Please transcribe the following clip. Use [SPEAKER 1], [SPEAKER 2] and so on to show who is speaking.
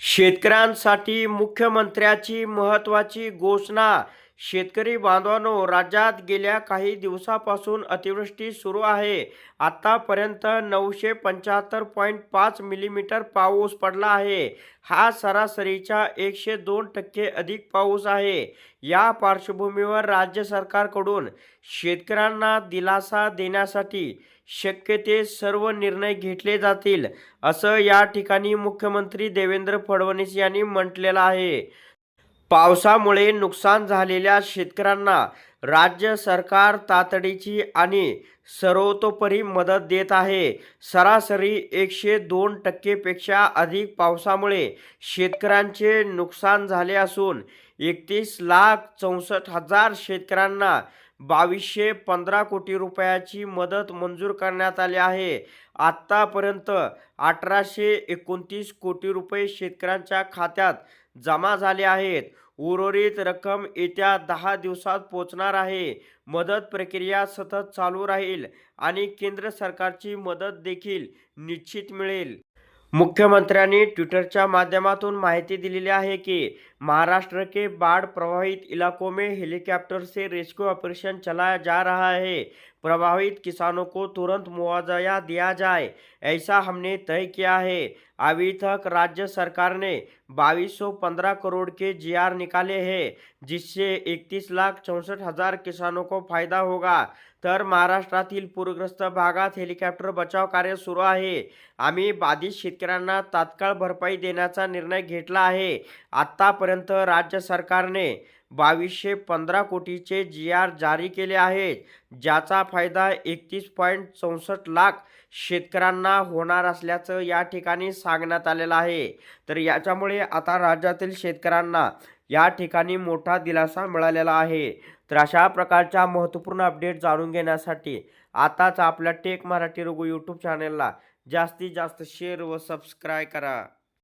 [SPEAKER 1] शेतकऱ्यांसाठी मुख्यमंत्र्याची महत्त्वाची घोषणा शेतकरी बांधवांनो राज्यात गेल्या काही दिवसापासून अतिवृष्टी सुरू आहे. आत्तापर्यंत नऊशे पंच्याहत्तर पॉईंट पाच मिलीमीटर पाऊस पडला आहे. हा सरासरीच्या एकशे दोन टक्के अधिक पाऊस आहे. या पार्श्वभूमीवर राज्य सरकारकडून शेतकऱ्यांना दिलासा देण्यासाठी शक्य ते सर्व निर्णय घेतले जातील असं या ठिकाणी मुख्यमंत्री देवेंद्र फडणवीस यांनी म्हटलेलं आहे. पावसामुळे नुकसान झालेल्या शेतकऱ्यांना राज्य सरकार तातडीची आणि सर्वतोपरी मदत देत आहे. सरासरी एकशे दोन टक्केपेक्षा अधिक पावसामुळे शेतकऱ्यांचे नुकसान झाले असून एकतीस लाख चौसष्ट हजार शेतकऱ्यांना बावीसशे पंधरा कोटी रुपयाची मदत मंजूर करण्यात आली आहे. आत्तापर्यंत अठराशे एकोणतीस कोटी रुपये शेतकऱ्यांच्या खात्यात जमा झाले आहेत. उर्वरित रक्कम येत्या दहा दिवसात पोचणार आहे. मदत प्रक्रिया सतत चालू राहील आणि केंद्र सरकारची मदत देखील निश्चित मिळेल. मुख्यमंत्र्यांनी ट्विटरच्या माध्यमातून माहिती दिलेली आहे की महाराष्ट्र के बाढ़ प्रभावित इलाकों में हेलीकॉप्टर से रेस्क्यू ऑपरेशन चलाया जा रहा है। प्रभावित किसानों को तुरंत मुआवजा दिया जाए ऐसा हमने तय किया है। अभी तक राज्य सरकार ने बाईस सौ पंद्रह करोड़ के जीआर निकाले हैं जिससे इकतीस लाख चौंसठ हजार किसानों को फायदा होगा। तर महाराष्ट्रातील पूरग्रस्त भागात हेलिकॉप्टर बचाव कार्य सुरू आहे. आम्ही बाधित शेतकऱ्यांना तात्काळ भरपाई देण्याचा निर्णय घेतला आहे. आत्तापर्यंत राज्य सरकारने बावीसशे पंधरा कोटीचे जी आर जारी केले आहेत ज्याचा फायदा एकतीस पॉईंट चौसष्ट लाख शेतकऱ्यांना होणार असल्याचं या ठिकाणी सांगण्यात आलेलं आहे. तर याच्यामुळे आता राज्यातील शेतकऱ्यांना या ठिकाणी मोठा दिलासा मिळालेला आहे. तर अशा प्रकारच्या महत्त्वपूर्ण अपडेट जाणून घेण्यासाठी आताच आपल्या टेक मराठी रघु यूट्यूब चॅनलला जास्तीत जास्त शेअर व सबस्क्राईब करा.